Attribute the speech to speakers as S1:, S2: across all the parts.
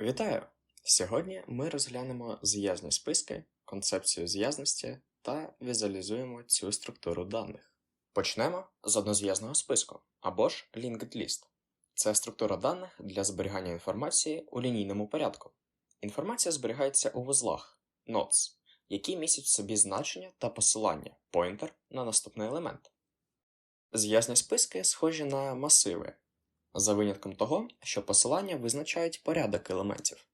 S1: Вітаю! Сьогодні ми розглянемо зв'язні списки, концепцію зв'язності та візуалізуємо цю структуру даних. Почнемо з однозв'язного списку або ж linked list. Це структура даних для зберігання інформації у лінійному порядку. Інформація зберігається у вузлах nodes, які містять в собі значення та посилання pointer на наступний елемент. Зв'язні списки схожі на масиви, за винятком того, що посилання визначають порядок елементів,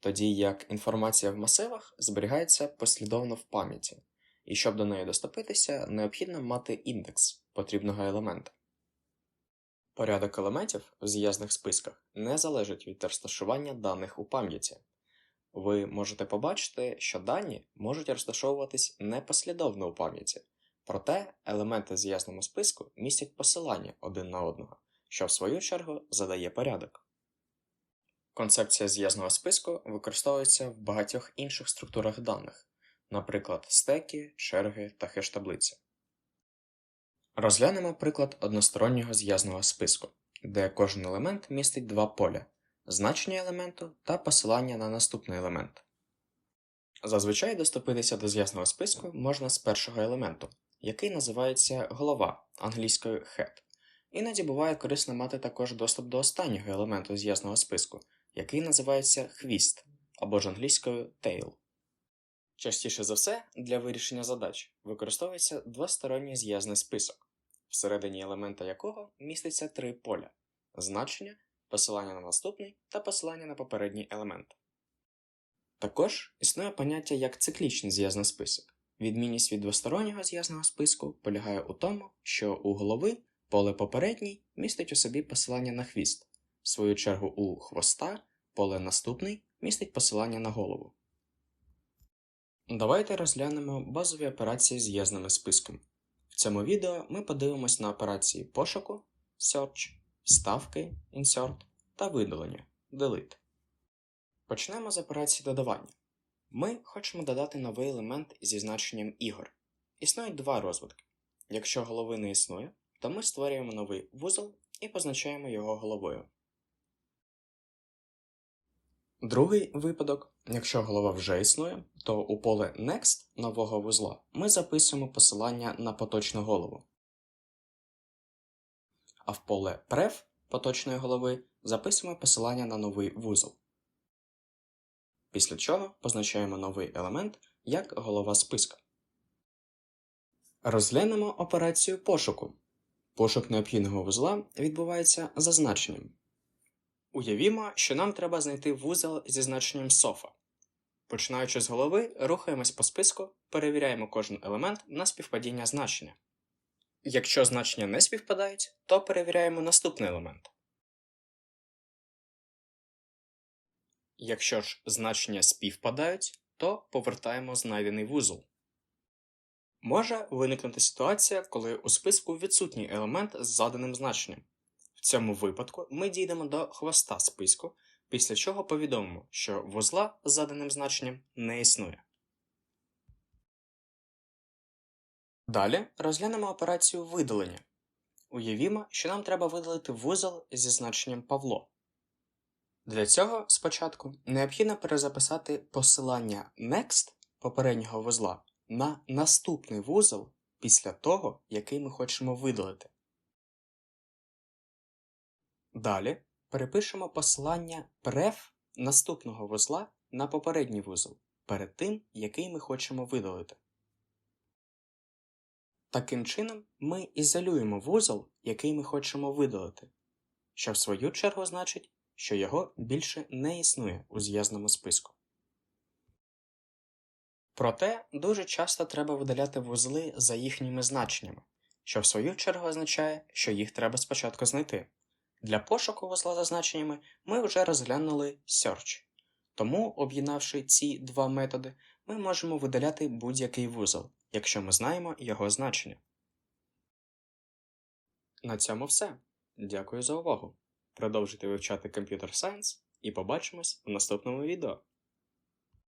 S1: тоді як інформація в масивах зберігається послідовно в пам'яті, і щоб до неї доступитися, необхідно мати індекс потрібного елемента. Порядок елементів в зв'язних списках не залежить від розташування даних у пам'яті. Ви можете побачити, що дані можуть розташовуватись непослідовно у пам'яті, проте елементи в зв'язному списку містять посилання один на одного що в свою чергу задає порядок. Концепція зв'язного списку використовується в багатьох інших структурах даних, наприклад, стеки, черги та хеш-таблиці. Розглянемо приклад одностороннього зв'язного списку, де кожен елемент містить два поля значення елементу та посилання на наступний елемент. Зазвичай доступитися до зв'язного списку можна з першого елементу, який називається голова англійською head. Іноді буває корисно мати також доступ до останнього елементу зв'язного списку, який називається хвіст або ж англійською tail. Частіше за все, для вирішення задач використовується двосторонній зв'язний список, всередині елемента якого міститься три поля значення, посилання на наступний та посилання на попередній елемент. Також існує поняття як циклічний зв'язний список. Відмінність від двостороннього зв'язного списку полягає у тому, що у голови Поле попередній містить у собі посилання на хвіст, в свою чергу у хвоста поле наступний містить посилання на голову. Давайте розглянемо базові операції з єзними списком. В цьому відео ми подивимось на операції пошуку search, вставки insert та видалення delete. Почнемо з операції додавання. Ми хочемо додати новий елемент зі значенням ігор. Існують два розвитки. Якщо голови не існує, то ми створюємо новий вузол і позначаємо його головою. Другий випадок, якщо голова вже існує, то у поле Next нового вузла ми записуємо посилання на поточну голову. А в поле Pref поточної голови записуємо посилання на новий вузол. Після чого позначаємо новий елемент як голова списка. Розглянемо операцію пошуку. Пошук необхідного вузла відбувається за значенням. Уявімо, що нам треба знайти вузол зі значенням софа. Починаючи з голови, рухаємось по списку, перевіряємо кожен елемент на співпадіння значення. Якщо значення не співпадають, то перевіряємо наступний елемент. Якщо ж значення співпадають, то повертаємо знайдений вузол. Може виникнути ситуація, коли у списку відсутній елемент з заданим значенням. В цьому випадку ми дійдемо до хвоста списку, після чого повідомимо, що вузла з заданим значенням не існує. Далі розглянемо операцію видалення. Уявімо, що нам треба видалити вузол зі значенням Павло. Для цього спочатку необхідно перезаписати посилання next попереднього вузла на наступний вузол після того, який ми хочемо видалити. Далі перепишемо посилання pref наступного вузла на попередній вузол перед тим, який ми хочемо видалити. Таким чином, ми ізолюємо вузол, який ми хочемо видалити, що в свою чергу значить, що його більше не існує у зв'язному списку. Проте дуже часто треба видаляти вузли за їхніми значеннями, що в свою чергу означає, що їх треба спочатку знайти. Для пошуку вузла за значеннями ми вже розглянули search, тому, об'єднавши ці два методи, ми можемо видаляти будь-який вузол, якщо ми знаємо його значення. На цьому все. Дякую за увагу. Продовжуйте вивчати Computer Science і побачимось у наступному відео.